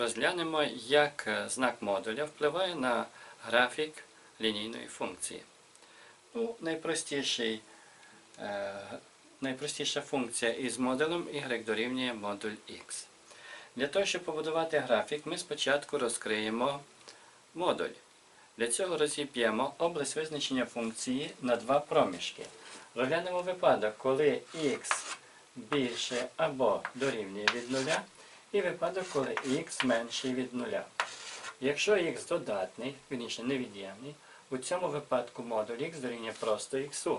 розглянемо, як е, знак модуля впливає на графік лінійної функції. Ну, е, найпростіша функція із модулем y дорівнює модуль x. Для того, щоб побудувати графік, ми спочатку розкриємо модуль. Для цього розіб'ємо область визначення функції на два проміжки. Розглянемо випадок, коли x більше або дорівнює від нуля, і випадок, коли x менший від нуля. Якщо x додатний, вірніше невід'ємний, у цьому випадку модуль x дорівнює просто x.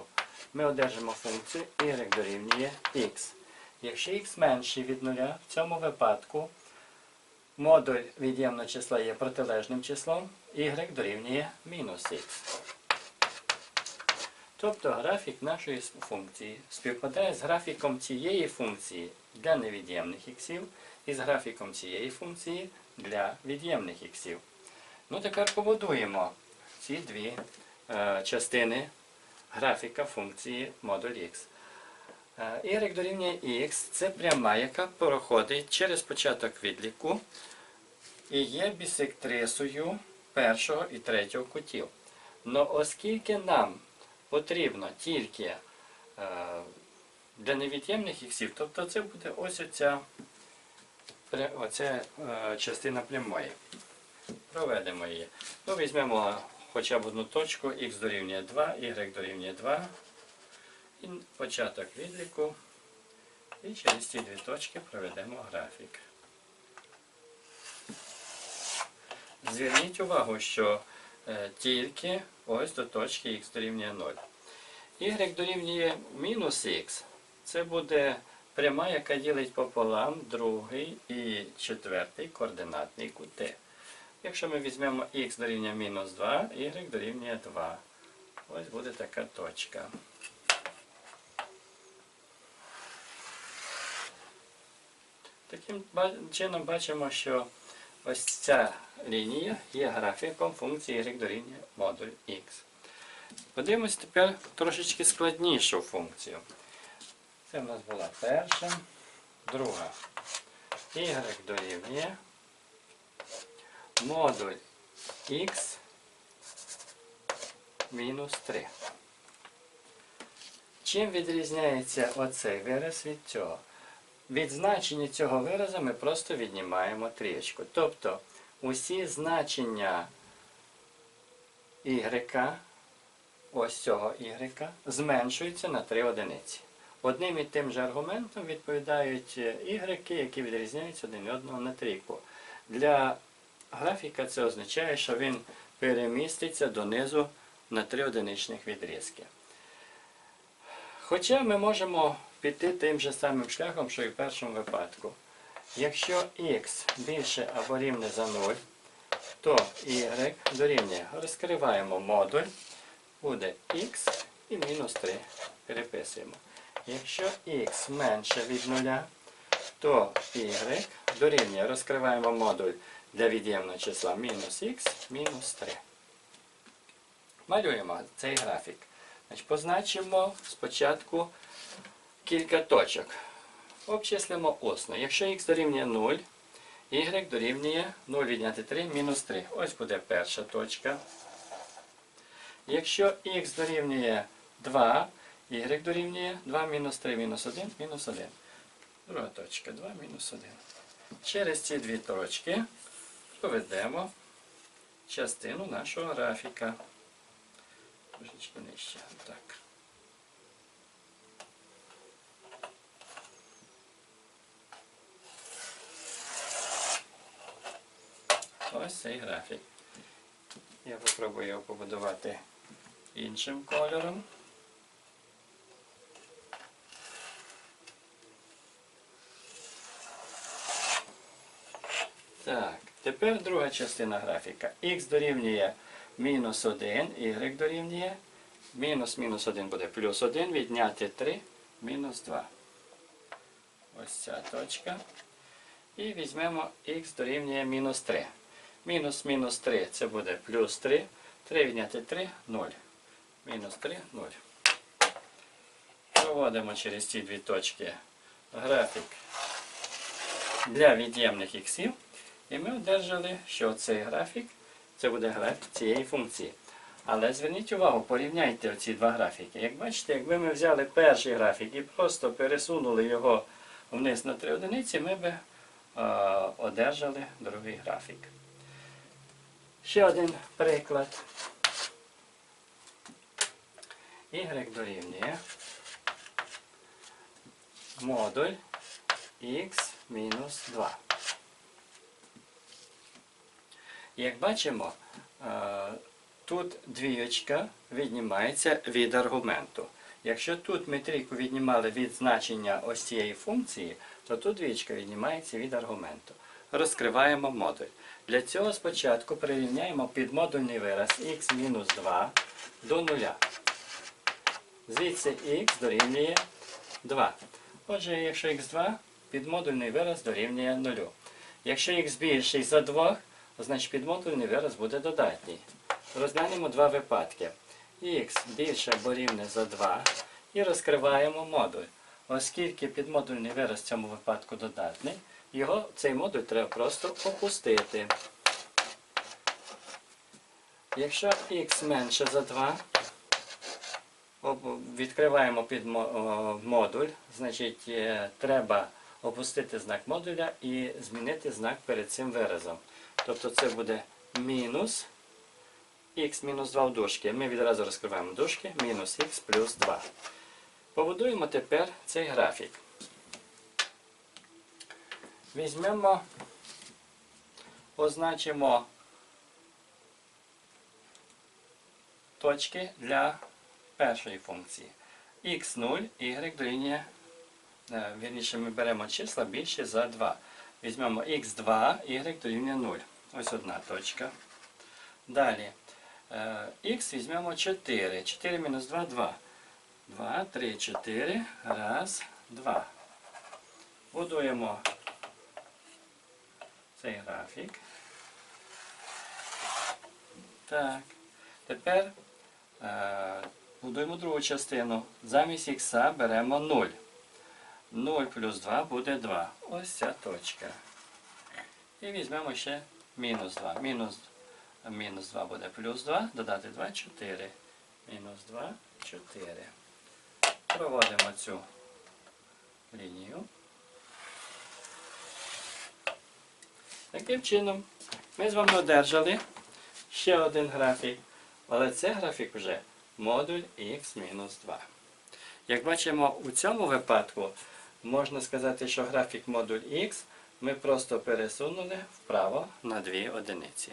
Ми одержимо функцію y дорівнює x. Якщо x менший від нуля, в цьому випадку модуль від'ємного числа є протилежним числом, y дорівнює мінус х. Тобто графік нашої функції співпадає з графіком цієї функції для невід'ємних іксів і з графіком цієї функції для від'ємних іксів. Ну, тепер побудуємо ці дві е, частини графіка функції модуль x. Е, y дорівнює x це пряма, яка проходить через початок відліку і є бісектрисою першого і третього кутів. Но оскільки нам потрібно тільки е, для невід'ємних іксів, тобто це буде ось оця, оця е, частина прямої. Проведемо її. Ну, візьмемо хоча б одну точку, х дорівнює 2, y дорівнює 2. І початок відліку. І через ці дві точки проведемо графік. Зверніть увагу, що е, тільки ось до точки х дорівнює 0. Y дорівнює мінус х. Це буде пряма, яка ділить пополам другий і четвертий координатний кути. Якщо ми візьмемо х дорівнює мінус 2, y дорівнює 2. Ось буде така точка. Таким чином бачимо, що ось ця лінія є графіком функції y дорівнює модуль x. Подивимось тепер трошечки складнішу функцію. Це в нас була перша, друга. y дорівнює модуль x мінус 3. Чим відрізняється оцей вираз від цього? Від значення цього виразу ми просто віднімаємо трієчку. Тобто усі значення y, ось цього y, зменшуються на 3 одиниці. Одним і тим же аргументом відповідають е, y, які відрізняються один від одного на трійку. Для графіка це означає, що він переміститься донизу на 3 одиничних відрізки. Хоча ми можемо піти тим же самим шляхом, що і в першому випадку. Якщо х більше або рівне за 0, то y дорівнює. Розкриваємо модуль, буде х і мінус 3. Переписуємо. Якщо х менше від 0, то y дорівнює. Розкриваємо модуль для від'ємного числа мінус х мінус 3. Малюємо цей графік. Позначимо спочатку кілька точок. Обчислимо усно. Якщо х дорівнює 0, y дорівнює 0 відняти 3 мінус 3. Ось буде перша точка. Якщо х дорівнює 2, y дорівнює 2 мінус 3 мінус 1 мінус 1. Друга точка 2 мінус 1. Через ці дві точки проведемо частину нашого графіка. Трошечки нижче. Так. Ось цей графік. Я попробую його побудувати іншим кольором. Так, тепер друга частина графіка. Х дорівнює мінус 1, y дорівнює. Мінус мінус 1 буде плюс 1, відняти 3, мінус 2. Ось ця точка. І візьмемо х дорівнює мінус 3. Мінус мінус 3 це буде плюс 3. 3 відняти 3 0. Мінус 3 0. Проводимо через ці дві точки графік для від'ємних іксів. І ми одержали, що цей графік це буде графік цієї функції. Але зверніть увагу, порівняйте ці два графіки. Як бачите, якби ми взяли перший графік і просто пересунули його вниз на 3 одиниці, ми би е, одержали другий графік. Ще один приклад. Y дорівнює модуль x мінус 2. Як бачимо, е, тут двієчка віднімається від аргументу. Якщо тут ми трійку віднімали від значення ось цієї функції, то тут двієчка віднімається від аргументу. Розкриваємо модуль. Для цього спочатку прирівняємо підмодульний вираз x-2 до нуля. Звідси x дорівнює 2. Отже, якщо x2, підмодульний вираз дорівнює 0. Якщо x більший за 2, значить підмодульний вираз буде додатній. Розглянемо два випадки. x більше або рівне за 2 і розкриваємо модуль. Оскільки підмодульний вираз в цьому випадку додатний, його, цей модуль треба просто опустити. Якщо x менше за 2, Відкриваємо під модуль, значить е, треба опустити знак модуля і змінити знак перед цим виразом. Тобто це буде мінус х мінус 2 в дужки. Ми відразу розкриваємо дужки, мінус х плюс 2. Побудуємо тепер цей графік. Візьмемо, позначимо точки для першої функції. x0, y дорівнює, е, вірніше ми беремо числа більше за 2. Візьмемо x2, y дорівнює 0. Ось одна точка. Далі е, x візьмемо 4. 4 мінус 2 2. 2, 3, 4. Раз, 2. Будуємо цей графік. Так. Тепер е, будуємо другу частину. Замість х беремо 0. 0 плюс 2 буде 2. Ось ця точка. І візьмемо ще мінус 2. Мінус, мінус 2 буде плюс 2. Додати 2 4. Мінус 2 4. Проводимо цю лінію. Таким чином ми з вами одержали ще один графік. Але це графік вже модуль x-2. Як бачимо, у цьому випадку можна сказати, що графік модуль x ми просто пересунули вправо на дві одиниці.